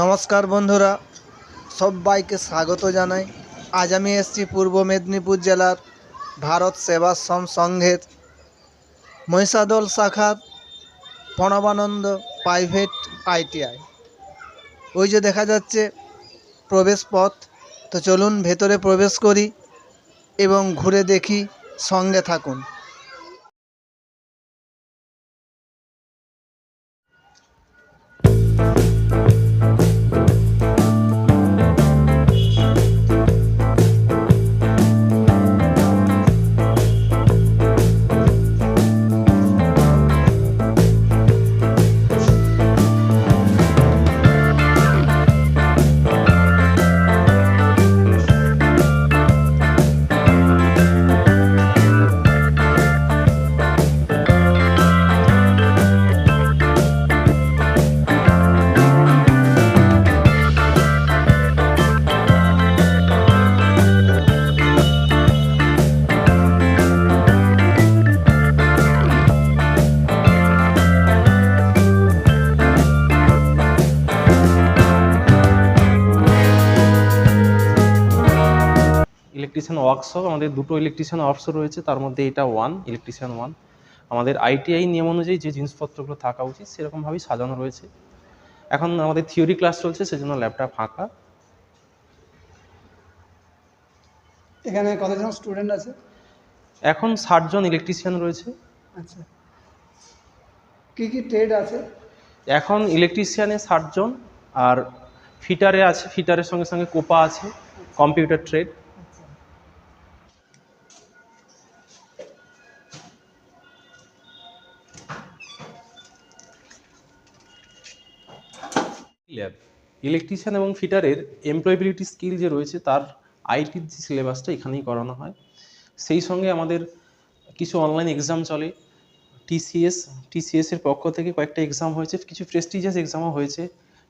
নমস্কার বন্ধুরা, সবাইকে স্বাগত জানাই। আজ আমি এসেছি পূর্ব মেদিনীপুর জেলার ভারত সেবাশ্রম সংঘের মহিষাদল শাখার প্রণবানন্দ প্রাইভেট আইটিআই। ওই যে দেখা যাচ্ছে প্রবেশ পথ। তো চলুন ভেতরে প্রবেশ করি এবং ঘুরে দেখি সঙ্গে থাকুন। ইলেকট্রিশিয়ান ওয়ার্কশপ আমাদের দুটো ইলেকট্রিশিয়ান ওয়ার্কশপ রয়েছে তার মধ্যে এটা ওয়ান ইলেকট্রিশিয়ান ওয়ান আমাদের আইটিআই নিয়ম অনুযায়ী যে জিনিসপত্রগুলো থাকা উচিত সেরকমভাবেই সাজানো রয়েছে। এখন আমাদের থিওরি ক্লাস চলছে সেজন্য ল্যাবটা ফাঁকা। এখানে কতজন স্টুডেন্ট আছে? এখন ষাটজন ইলেকট্রিশিয়ান রয়েছে। আচ্ছা। কি কি ট্রেড আছে? এখন ইলেকট্রিশিয়ানে ষাটজন আর ফিটারে আছে ফিটারের সঙ্গে সঙ্গে কোপা আছে কম্পিউটার ট্রেড ল্যাব ইলেকট্রিশিয়ান এবং ফিটারের এমপ্লয়েবিলিটি স্কিল যে রয়েছে, তার আইটির যে সিলেবাসটা এখানেই করানো হয়। সেই সঙ্গে আমাদের কিছু অনলাইন এক্সাম চলে। টিসিএস টিসিএস এর পক্ষ থেকে কয়েকটা এক্সাম হয়েছে। কিছু প্রেস্টিজিয়াস এক্সামও হয়েছে।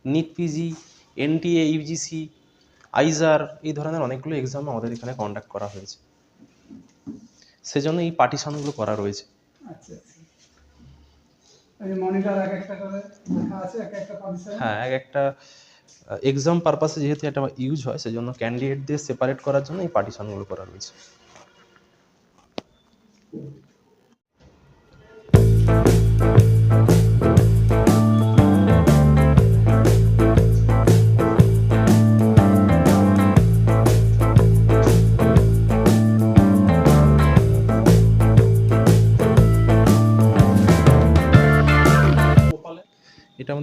NEET PG NTA UGC IISER এই ধরনের অনেকগুলো এক্সাম আমাদের এখানে কন্ডাক্ট করা হয়েছে। সেজন্য এই পার্টিশনগুলো করা রয়েছে। আচ্ছা আচ্ছা। হ্যাঁ এক একটা এক্সাম পারপাসে যেহেতু এটা ইউজ হয়, সেজন্য দিয়ে সেপারেট করার জন্য এই পার্টিশনগুলো করা রয়েছে।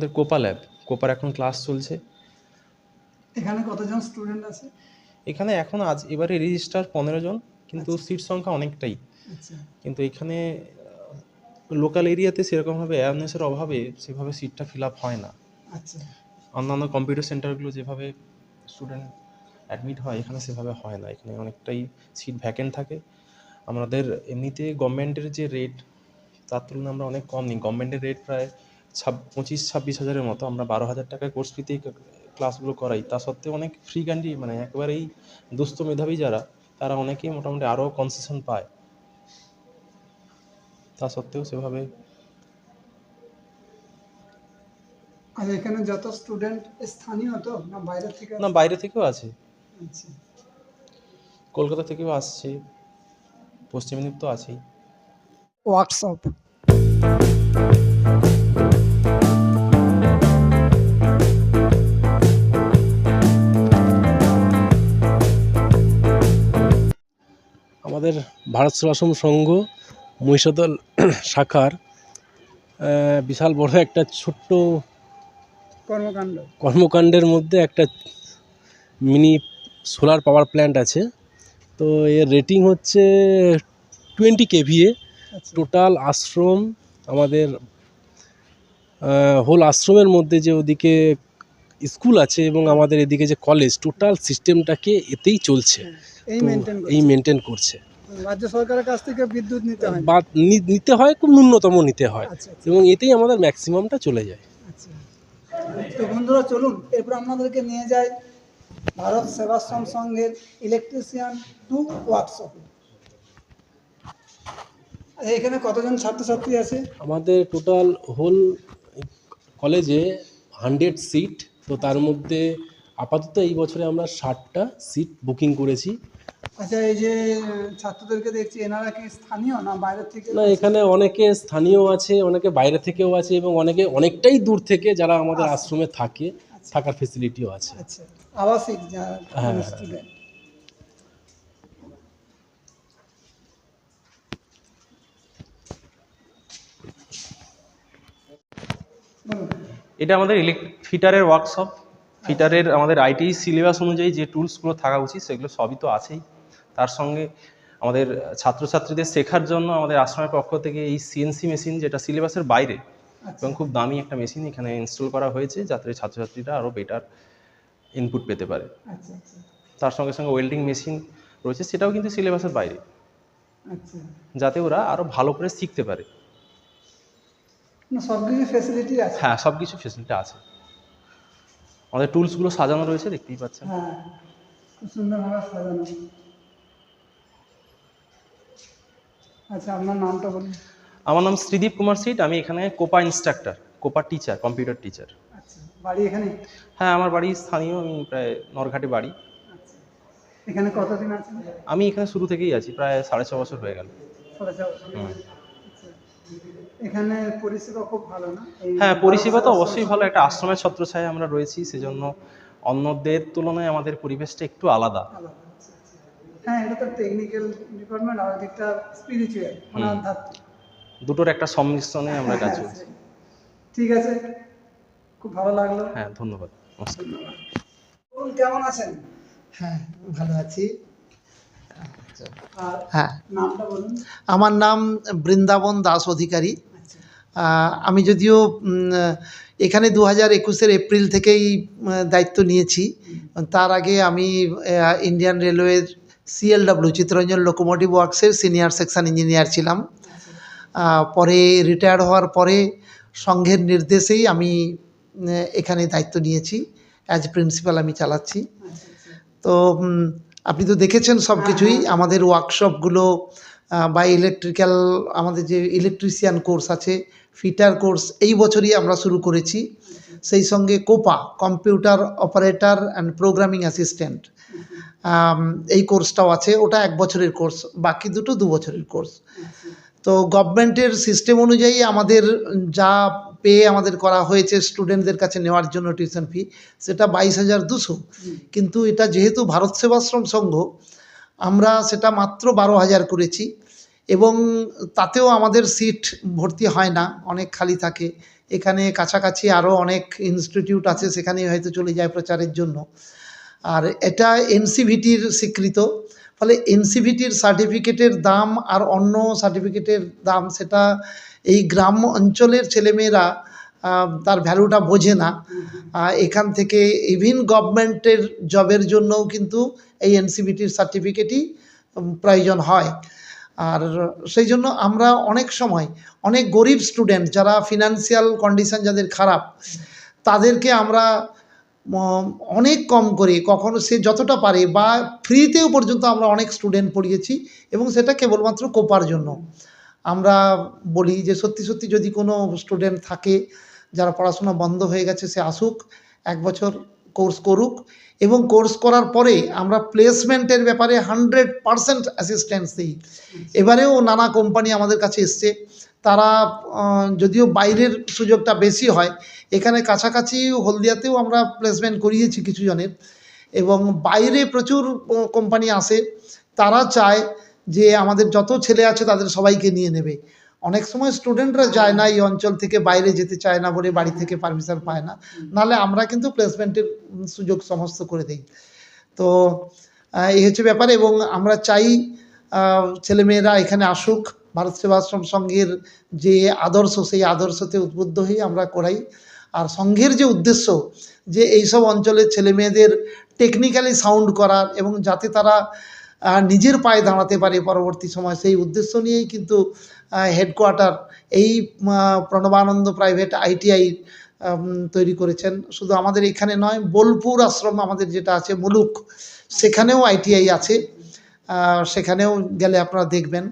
আমাদের কোপা ল্যাব কোপার এখন ক্লাস চলছে। এখানে কতজন স্টুডেন্ট আছে? এখানে এখন আজ এবারে রেজিস্টার পনেরো জন কিন্তু সিট সংখ্যা অনেকটাই। আচ্ছা। কিন্তু এখানে লোকাল এরিয়াতে সেরকমভাবে অ্যাওয়ারনেসের অভাবে সেভাবে সিটটা ফিল আপ হয় না। আচ্ছা। অন্যান্য কম্পিউটার সেন্টারগুলো যেভাবে স্টুডেন্ট অ্যাডমিট হয় এখানে সেভাবে হয় না। এখানে অনেকটাই সিট ভ্যাকেন্ট থাকে। আমাদের এমনিতে গভর্নমেন্টের যে রেট তার তুলনায় আমরা অনেক কম নিই। গভর্নমেন্টের রেট প্রায় ছাব পঁচিশ ছাব্বিশ হাজারের মতো আমরা বারো হাজার টাকায় কোর্স ফিতেই ক্লাসগুলো করাই। তা সত্ত্বেও অনেক ফ্রি ক্যান্ডি মানে একেবারেই দুস্থ মেধাবী যারা তারা অনেকেই মোটামুটি আরও কনসেশন পায়। তা সত্ত্বেও সেভাবে আর এখানে যত স্টুডেন্ট স্থানীয় তো না বাইরে থেকে না বাইরে থেকেও আছে। আচ্ছা। কলকাতা থেকেও আসছে পশ্চিম মেদিনীপুর তো আছেই। ওয়ার্কশপ ভারত সেবাশ্রম সংঘ মহিষাদল শাখার বিশাল বড় একটা ছোট্ট কর্মকাণ্ড। কর্মকাণ্ডের মধ্যে একটা মিনি সোলার পাওয়ার প্ল্যান্ট আছে। তো এর রেটিং হচ্ছে টোয়েন্টি কেভিএ। আচ্ছা। টোটাল আশ্রম আমাদের হোল আশ্রমের মধ্যে যে ওদিকে স্কুল আছে এবং আমাদের এদিকে যে কলেজ টোটাল সিস্টেমটাকে এতেই চলছে। মেনটেন এই মেনটেন করছে। রাজ্য সরকারের কাছ থেকে বিদ্যুৎ নিতে হয়। বা নিতে হয় খুব ন্যূনতম নিতে হয়। আচ্ছা আচ্ছা। এবং এতেই আমাদের ম্যাক্সিমামটা চলে যায়। আচ্ছা। তো বন্ধুরা চলুন এরপর আপনাদেরকে নিয়ে যাই ভারত সেবাশ্রম সংঘের ইলেকট্রিশিয়ান টু ওয়ার্কশপে এখানে কতজন ছাত্রছাত্রী আছে? আমাদের টোটাল হোল কলেজে হান্ড্রেড সিট তো তার মধ্যে আপাতত এই বছরে আমরা ষাটটা সিট বুকিং করেছি। আচ্ছা এই যে ছাত্রদেরকে দেখছি এনারা কি স্থানীয় না বাইরের থেকে? না এখানে অনেকে স্থানীয় আছে অনেকে বাইরে থেকেও আছে এবং অনেকে অনেকটাই দূর থেকে যারা আমাদের আশ্রমে থাকে থাকার ফেসিলিটিও আছে। আচ্ছা আবাসিক হ্যাঁ। স্টুডেন্ট এটা আমাদের ইলেক ফিটারের ওয়ার্কশপ ফিটারের আমাদের আইটি সিলেবাস অনুযায়ী যে টুলসগুলো থাকা উচিত সেগুলো সবই তো আছেই। তার সঙ্গে আমাদের ছাত্রছাত্রীদের শেখার জন্য আমাদের আশ্রমের পক্ষ থেকে এই সিএনসি মেশিন যেটা সিলেবাসের বাইরে এবং খুব দামি একটা মেশিন এখানে ইনস্টল করা হয়েছে যাতে ছাত্রছাত্রীরা আরও বেটার ইনপুট পেতে পারে। আচ্ছা আচ্ছা। তার সঙ্গে সঙ্গে ওয়েল্ডিং মেশিন রয়েছে সেটাও কিন্তু সিলেবাসের বাইরে। আচ্ছা। যাতে ওরা আরও ভালো করে শিখতে পারে। না সব কিছু আছে। হ্যাঁ সব কিছু ফেসিলিটি আছে। আমাদের টুলসগুলো সাজানো রয়েছে দেখতেই পাচ্ছেন। হ্যাঁ খুব সুন্দরভাবে সাজানো। আচ্ছা আপনার নামটা বলুন। আমার নাম শ্রীদীপ কুমার সিট আমি এখানে COPA instructor COPA teacher computer teacher. আচ্ছা বাড়ি এখানে? হ্যাঁ আমার বাড়ি স্থানীয় আমি প্রায় নরঘাটে বাড়ি। আচ্ছা এখানে কতদিন আছেন? আমি এখানে শুরু থেকেই আছি প্রায় সাড়ে ছ বছর হয়ে গেল। সাড়ে চার বছর। আচ্ছা। এখানে পরিষেবা খুব ভালো না? হ্যাঁ পরিষেবা তো অবশ্যই ভালো একটা আশ্রমের ছত্রছায়ায় আমরা রয়েছি সেজন্য অন্যদের তুলনায় আমাদের পরিবেশটা একটু আলাদা। আলাদা। হ্যাঁ এটা তো টেকনিক্যাল ডিপার্টমেন্ট আর দিকটা স্পিরিচুয়াল মানে আধ্যাত্মিক দুটোর একটা সংমিশ্রণে আমরা কাজ হ্যাঁ, করছি। ঠিক আছে। খুব ভালো লাগল। হ্যাঁ ধন্যবাদ। নমস্কার। কেমন আছেন? হ্যাঁ ভালো আছি। আর হ্যাঁ। নামটা বলুন। আমার নাম বৃন্দাবন দাস অধিকারী। আচ্ছা। আমি যদিও এখানে দু হাজার একুশের এপ্রিল থেকেই দায়িত্ব নিয়েছি। তার আগে আমি ইন্ডিয়ান রেলওয়ের সিএলডব্লিউ চিত্তরঞ্জন লোকোমোটিভ ওয়ার্কসের সিনিয়র সেকশন ইঞ্জিনিয়ার ছিলাম। পরে রিটায়ার্ড হওয়ার পরে সংঘের নির্দেশেই আমি এখানে দায়িত্ব নিয়েছি। অ্যাজ প্রিন্সিপাল আমি চালাচ্ছি। আচ্ছা আচ্ছা। তো আপনি তো দেখেছেন সব কিছুই আমাদের ওয়ার্কশপগুলো বা ইলেকট্রিক্যাল আমাদের যে ইলেকট্রিশিয়ান কোর্স আছে ফিটার কোর্স এই বছরই আমরা শুরু করেছি। সেই সঙ্গে COPA computer operator and programming assistant এই কোর্সটাও আছে। ওটা এক বছরের কোর্স বাকি দুটো দু বছরের কোর্স তো গভর্নমেন্টের সিস্টেম অনুযায়ী আমাদের যা পে আমাদের করা হয়েছে স্টুডেন্টদের কাছে নেওয়ার জন্য টিউশন ফি সেটা বাইশ হাজার দুশো। কিন্তু এটা যেহেতু ভারত সেবাশ্রম সংঘ, আমরা সেটা মাত্র বারো হাজার করেছি। এবং তাতেও আমাদের সিট ভর্তি হয় না, অনেক খালি থাকে। এখানে কাছাকাছি আরও অনেক ইনস্টিটিউট আছে সেখানে হয়তো চলে যায় প্রচারের জন্য। আর এটা এনসিভিটির স্বীকৃত, ফলে এনসিভিটির সার্টিফিকেটের দাম আর অন্য সার্টিফিকেটের দাম, সেটা এই গ্রাম অঞ্চলের ছেলেমেয়েরা তার ভ্যালুটা বোঝে না। এখান থেকে ইভিন গভর্নমেন্টের জবের জন্যও কিন্তু এই এনসিভিটির সার্টিফিকেটই প্রয়োজন হয়। আর সেই জন্য আমরা অনেক সময় অনেক গরিব স্টুডেন্ট যারা ফিনান্সিয়াল কন্ডিশন যাদের খারাপ, তাদেরকে আমরা অনেক কম করে কখনো সে যতটা পারে বা ফ্রিতেও পর্যন্ত আমরা অনেক স্টুডেন্ট পড়িয়েছি এবং সেটা কেবলমাত্র কোপার জন্য। আমরা বলি যে সত্যি সত্যি যদি কোনো স্টুডেন্ট থাকে, যারা পড়াশোনা বন্ধ হয়ে গেছে, সে আসুক, এক বছর কোর্স করুক এবং কোর্স করার পরে আমরা প্লেসমেন্টের ব্যাপারে হান্ড্রেড পারসেন্ট অ্যাসিস্ট্যান্স। দিই এবারেও নানা কোম্পানি আমাদের কাছে এসছে। তারা যদিও বাইরের সুযোগটা বেশি হয় এখানে কাছাকাছি হলদিয়াতেও আমরা প্লেসমেন্ট করিয়েছি কিছু জনের এবং বাইরে প্রচুর কোম্পানি আসে তারা চায় যে আমাদের যত ছেলে আছে তাদের সবাইকে নিয়ে নেবে। অনেক সময় স্টুডেন্টরা যায় না এই অঞ্চল থেকে বাইরে যেতে চায় না বলে বাড়ি থেকে পারমিশন পায় না। নাহলে আমরা কিন্তু প্লেসমেন্টের সুযোগ সমস্ত করে দিই। তো এই হচ্ছে ব্যাপার এবং আমরা চাই ছেলেমেয়েরা এখানে আসুক ভারত সেবাশ্রম সংঘের যে আদর্শ সেই আদর্শতে উদ্বুদ্ধ হয়ে আমরা করাই। আর সংঘের যে উদ্দেশ্য যে এইসব অঞ্চলের ছেলেমেয়েদের টেকনিক্যালি সাউন্ড করার এবং যাতে তারা নিজের পায়ে দাঁড়াতে পারে পরবর্তী সময়। সেই উদ্দেশ্য নিয়েই কিন্তু হেডকোয়ার্টার এই প্রণবানন্দ প্রাইভেট আইটিআই তৈরি করেছেন। শুধু আমাদের এখানে নয়, বোলপুর আশ্রম আমাদের যেটা আছে, মুলুক, সেখানেও আইটিআই আছে। সেখানেও গেলে আপনারা দেখবেন।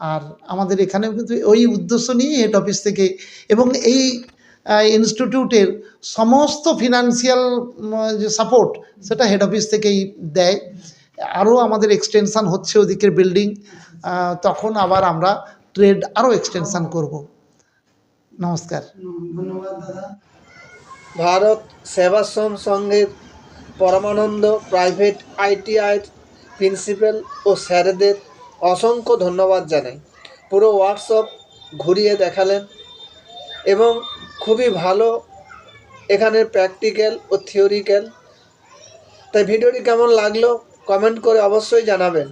আর আমাদের এখানেও কিন্তু ওই উদ্দেশ্য নিয়ে হেড অফিস থেকে এবং এই ইনস্টিটিউটের সমস্ত ফিনান্সিয়াল যে সাপোর্ট সেটা হেড অফিস থেকেই দেয়। আরও আমাদের এক্সটেনশান হচ্ছে ওদিকের বিল্ডিং তখন আবার আমরা ট্রেড আরও এক্সটেনশান করব। নমস্কার। ভারত সেবাশ্রম সংঘের পরমানন্দ প্রাইভেট আইটিআইয়ের প্রিন্সিপাল ও স্যারেদের অসংখ্য ধন্যবাদ জানাই। পুরো ওয়ার্কশপ ঘুরিয়ে দেখালেন এবং খুবই ভালো এখানের প্র্যাকটিক্যাল ও থিওরিক্যাল তাই ভিডিওটি কেমন লাগল? কমেন্ট করে অবশ্যই জানাবেন।